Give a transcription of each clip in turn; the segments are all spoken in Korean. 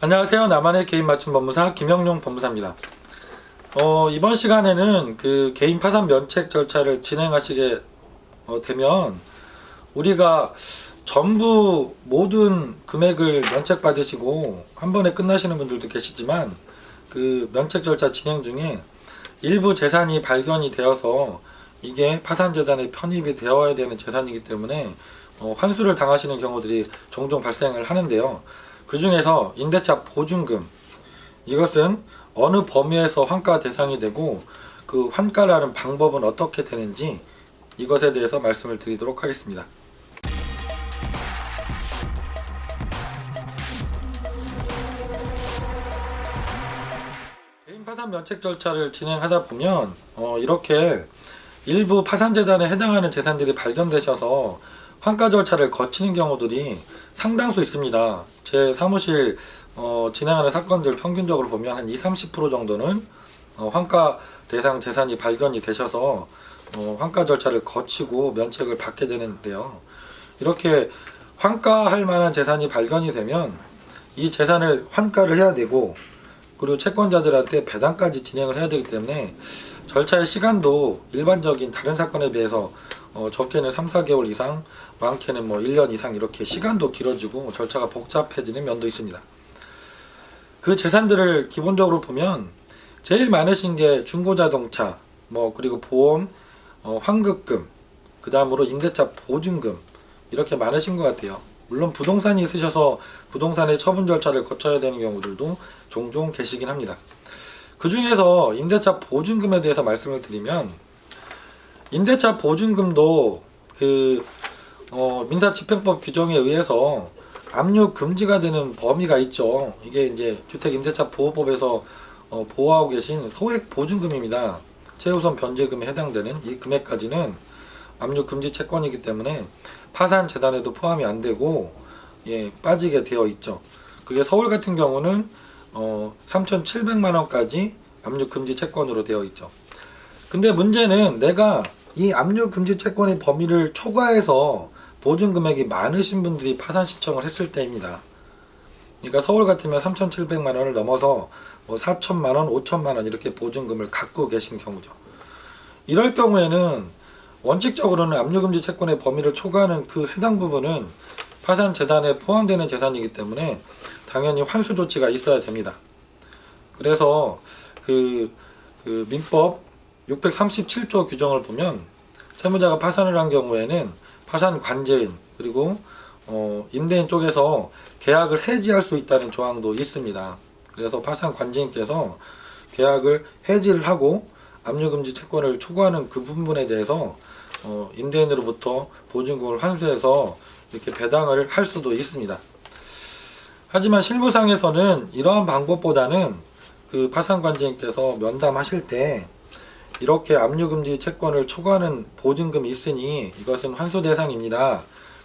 안녕하세요. 나만의 개인 맞춤 법무사 김영용 법무사입니다. 어, 이번 시간에는 그 개인 파산 면책 절차를 진행하시게 어, 되면 우리가 전부 모든 금액을 면책 받으시고 한 번에 끝나시는 분들도 계시지만 그 면책 절차 진행 중에 일부 재산이 발견이 되어서 이게 파산 재단에 편입이 되어야 되는 재산이기 때문에 어, 환수를 당하시는 경우들이 종종 발생을 하는데요. 그 중에서 임대차 보증금 이것은 어느 범위에서 환가 대상이 되고 그 환가라는 방법은 어떻게 되는지 이것에 대해서 말씀을 드리도록 하겠습니다. 개인 파산 면책 절차를 진행하다 보면 어, 이렇게 일부 파산재단에 해당하는 재산들이 발견되셔서 환가 절차를 거치는 경우들이 상당수 있습니다. 제 사무실 어, 진행하는 사건들 평균적으로 보면 한 2, 30% 정도는 어, 환가 대상 재산이 발견이 되셔서 어, 환가 절차를 거치고 면책을 받게 되는데요. 이렇게 환가할 만한 재산이 발견이 되면 이 재산을 환가를 해야 되고 그리고 채권자들한테 배당까지 진행을 해야 되기 때문에 절차의 시간도 일반적인 다른 사건에 비해서 어, 적게는 3, 4개월 이상, 많게는 뭐 1년 이상 이렇게 시간도 길어지고 절차가 복잡해지는 면도 있습니다. 그 재산들을 기본적으로 보면 제일 많으신 게 중고자동차, 뭐 그리고 보험, 어, 환급금, 그 다음으로 임대차 보증금 이렇게 많으신 것 같아요. 물론 부동산이 있으셔서 부동산의 처분 절차를 거쳐야 되는 경우들도 종종 계시긴 합니다. 그 중에서 임대차 보증금에 대해서 말씀을 드리면 임대차 보증금도 그 어, 민사집행법 규정에 의해서 압류 금지가 되는 범위가 있죠. 이게 이제 주택임대차보호법에서 어, 보호하고 계신 소액 보증금입니다. 최우선 변제금에 해당되는 이 금액까지는 압류 금지 채권이기 때문에 파산 재단에도 포함이 안 되고 예, 빠지게 되어 있죠. 그게 서울 같은 경우는 어, 3,700만 원까지 압류 금지 채권으로 되어 있죠. 근데 문제는 내가 이 압류 금지 채권의 범위를 초과해서 보증 금액이 많으신 분들이 파산 신청을 했을 때입니다. 그러니까 서울 같으면 3,700만 원을 넘어서 뭐 4천만 원, 5천만 원 이렇게 보증금을 갖고 계신 경우죠. 이럴 경우에는 원칙적으로는 압류금지 채권의 범위를 초과하는 그 해당 부분은 파산 재단에 포함되는 재산이기 때문에 당연히 환수 조치가 있어야 됩니다. 그래서 그, 그 민법 637조 규정을 보면 채무자가 파산을 한 경우에는 파산 관제인 그리고 어, 임대인 쪽에서 계약을 해지할 수 있다는 조항도 있습니다. 그래서 파산 관제인께서 계약을 해지를 하고 압류금지 채권을 초과하는 그 부분에 대해서 어, 임대인으로부터 보증금을 환수해서 이렇게 배당을 할 수도 있습니다. 하지만 실무상에서는 이러한 방법보다는 그 파산 관제인께서 면담하실 때 이렇게 압류금지 채권을 초과하는 보증금이 있으니 이것은 환수 대상입니다.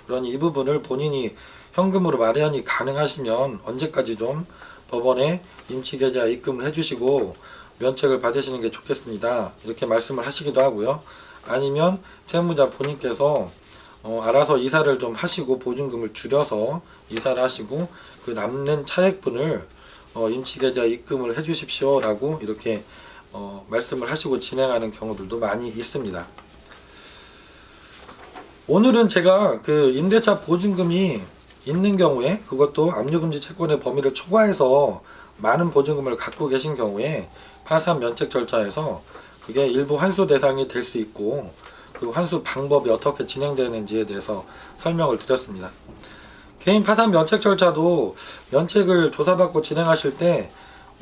그러니 이 부분을 본인이 현금으로 마련이 가능하시면 언제까지 좀 법원에 임치계좌 입금을 해주시고 면책을 받으시는 게 좋겠습니다. 이렇게 말씀을 하시기도 하고요. 아니면 채무자 본인께서 어, 알아서 이사를 좀 하시고 보증금을 줄여서 이사를 하시고 그 남는 차액분을 어, 임치계좌 입금을 해주십시오라고 이렇게 어, 말씀을 하시고 진행하는 경우들도 많이 있습니다. 오늘은 제가 그 임대차 보증금이 있는 경우에 그것도 압류금지 채권의 범위를 초과해서 많은 보증금을 갖고 계신 경우에 파산 면책 절차에서 그게 일부 환수 대상이 될 수 있고 그 환수 방법이 어떻게 진행되는지에 대해서 설명을 드렸습니다. 개인 파산 면책 절차도 면책을 조사받고 진행하실 때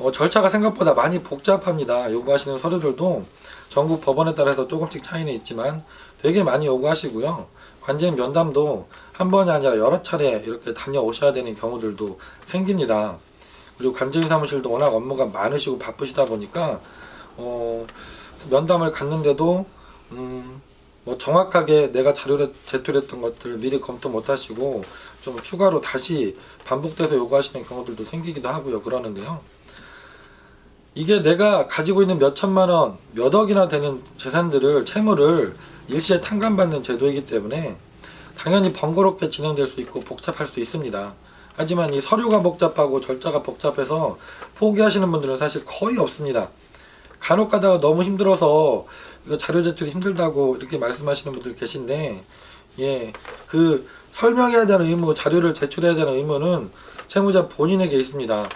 어, 절차가 생각보다 많이 복잡합니다. 요구하시는 서류들도 전국 법원에 따라서 조금씩 차이는 있지만 되게 많이 요구하시고요. 관제인 면담도 한 번이 아니라 여러 차례 이렇게 다녀오셔야 되는 경우들도 생깁니다. 그리고 관제인 사무실도 워낙 업무가 많으시고 바쁘시다 보니까 어, 면담을 갔는데도 음, 뭐 정확하게 내가 자료를 제출했던 것들을 미리 검토 못 하시고 좀 추가로 다시 반복돼서 요구하시는 경우들도 생기기도 하고요. 그러는데요. 이게 내가 가지고 있는 몇 천만 원, 몇 억이나 되는 재산들을 채무를 일시에 탕감받는 제도이기 때문에 당연히 번거롭게 진행될 수 있고 복잡할 수 있습니다. 하지만 이 서류가 복잡하고 절차가 복잡해서 포기하시는 분들은 사실 거의 없습니다. 간혹 가다가 너무 힘들어서 자료 제출이 힘들다고 이렇게 말씀하시는 분들 계신데 예, 그 설명해야 되는 의무, 자료를 제출해야 되는 의무는 채무자 본인에게 있습니다.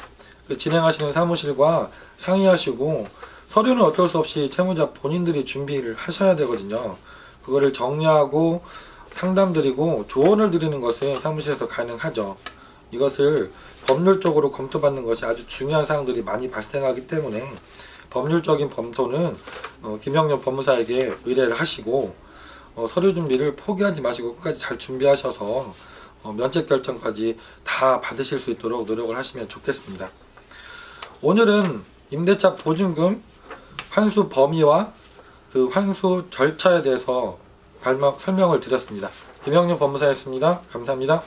그 진행하시는 사무실과 상의하시고 서류는 어쩔 수 없이 채무자 본인들이 준비를 하셔야 되거든요. 그거를 정리하고 상담드리고 조언을 드리는 것은 사무실에서 가능하죠. 이것을 법률적으로 검토받는 것이 아주 중요한 사항들이 많이 발생하기 때문에 법률적인 검토는 어, 김영렬 법무사에게 의뢰를 하시고 어, 서류 준비를 포기하지 마시고 끝까지 잘 준비하셔서 어, 면책 결정까지 다 받으실 수 있도록 노력을 하시면 좋겠습니다. 오늘은 임대차 보증금 환수 범위와 그 환수 절차에 대해서 설명을 드렸습니다. 김영렬 법무사였습니다. 감사합니다.